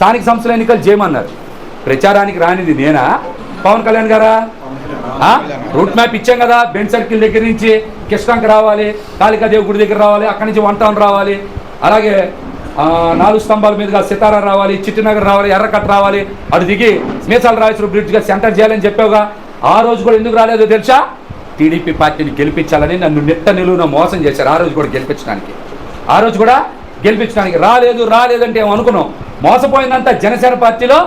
స్థానిక సంస్థల ఎన్నికలు చేయమన్నారు. ప్రచారానికి రానిది నేనా? పవన్ కళ్యాణ్ గారా? రూట్ మ్యాప్ ఇచ్చాం కదా బెంచ్ సర్కిల్ దగ్గర నుంచి కృష్ణంకి రావాలి కాళికాదేవి గుడి దగ్గర రావాలి అక్కడి నుంచి వన్ టౌన్ రావాలి అలాగే నాలుగు స్తంభాల మీదుగా సితారా రావాలి చిట్టినగర్ రావాలి ఎర్రకట్ట రావాలి అటు దిగి మీసాల రాయచూరు బ్రిడ్జ్గా సెంటర్ చేయాలని చెప్పావుగా. ఆ రోజు కూడా ఎందుకు రాలేదో తెలుసా? టీడీపీ పార్టీని గెలిపించాలని నన్ను నిట్ట నిలువున మోసం చేశారు ఆ రోజు కూడా గెలిపించడానికి. ఆ రోజు కూడా గెలిపించడానికి రాలేదు రాలేదంటే ఏమో అనుకున్నాం మోసపోయిందంతా జనసేన పార్టీలో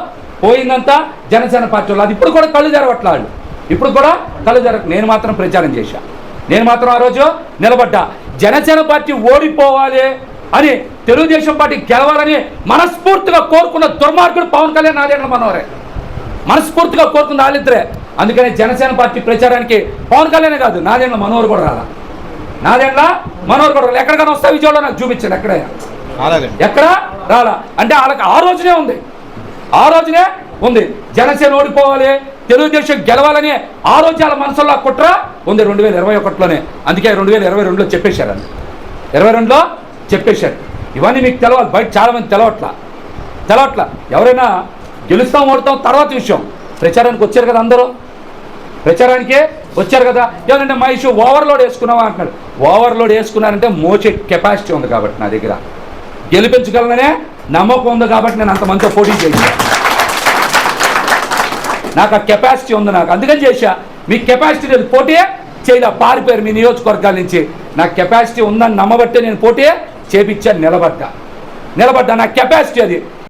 పోయిందంతా జనసేన పార్టీలో. అది ఇప్పుడు కూడా కళ్ళు తెరవట్ల వాళ్ళు. ఇప్పుడు కూడా కళ్ళు తెర నేను మాత్రం ప్రచారం చేశా. నేను మాత్రం ఆ రోజు నిలబడ్డా. జనసేన పార్టీ ఓడిపోవాలి అని తెలుగుదేశం పార్టీ గెలవాలని మనస్ఫూర్తిగా కోరుకున్న దుర్మార్గుడు పవన్ కళ్యాణ్ నారాయణ మనోహరే మనస్ఫూర్తిగా కోరుకున్న వాళ్ళిద్దరే. అందుకని జనసేన పార్టీ ప్రచారానికి పవన్ కళ్యాణ్ కాదు నారాయణ మనోహర్ కూడా రాదా నారాయణ మనోహర్ కూడా ఎక్కడికైనా వస్తా విజయంలో నాకు చూపించాడు ఎక్కడైనా. ఎక్కడ? రాలా. అంటే వాళ్ళకి ఆ రోజునే ఉంది. ఆ రోజునే ఉంది. జనసేన ఓడిపోవాలి తెలుగుదేశం గెలవాలని ఆ రోజు వాళ్ళ మనసులో కుట్ర ఉంది రెండు వేల ఇరవై ఒకటిలోనే. అందుకే రెండు వేల ఇరవై రెండులో చెప్పేశారు అని ఇరవై రెండులో చెప్పేశారు. ఇవన్నీ మీకు తెలవాలి. బయట చాలామంది తెలవట్ల. తెలవట్ల. ఎవరైనా గెలుస్తాం ఓడతాం తర్వాత విషయం. ప్రచారానికి వచ్చారు కదా అందరూ. ప్రచారానికి వచ్చారు కదా. ఏమంటే మహేష్ ఓవర్లోడ్ వేసుకున్నావా? అంటున్నాడు. ఓవర్లోడ్ వేసుకున్నారంటే మోచే కెపాసిటీ ఉంది కాబట్టి నా దగ్గర. గెలిపించగలననే నమ్మకం ఉంది కాబట్టి నేను అంతమందితో పోటీ చేశాను. నాకు ఆ కెపాసిటీ ఉంది నాకు. అందుకని చేశా. మీ కెపాసిటీ లేదు పోటీ చేయలే. పారిపోయారు మీ నియోజకవర్గాల నుంచి. నాకు కెపాసిటీ ఉందని నమ్మబట్టే నేను పోటీ చేపించాను నిలబడ్డా. నిలబడ్డా. నా కెపాసిటీ అది.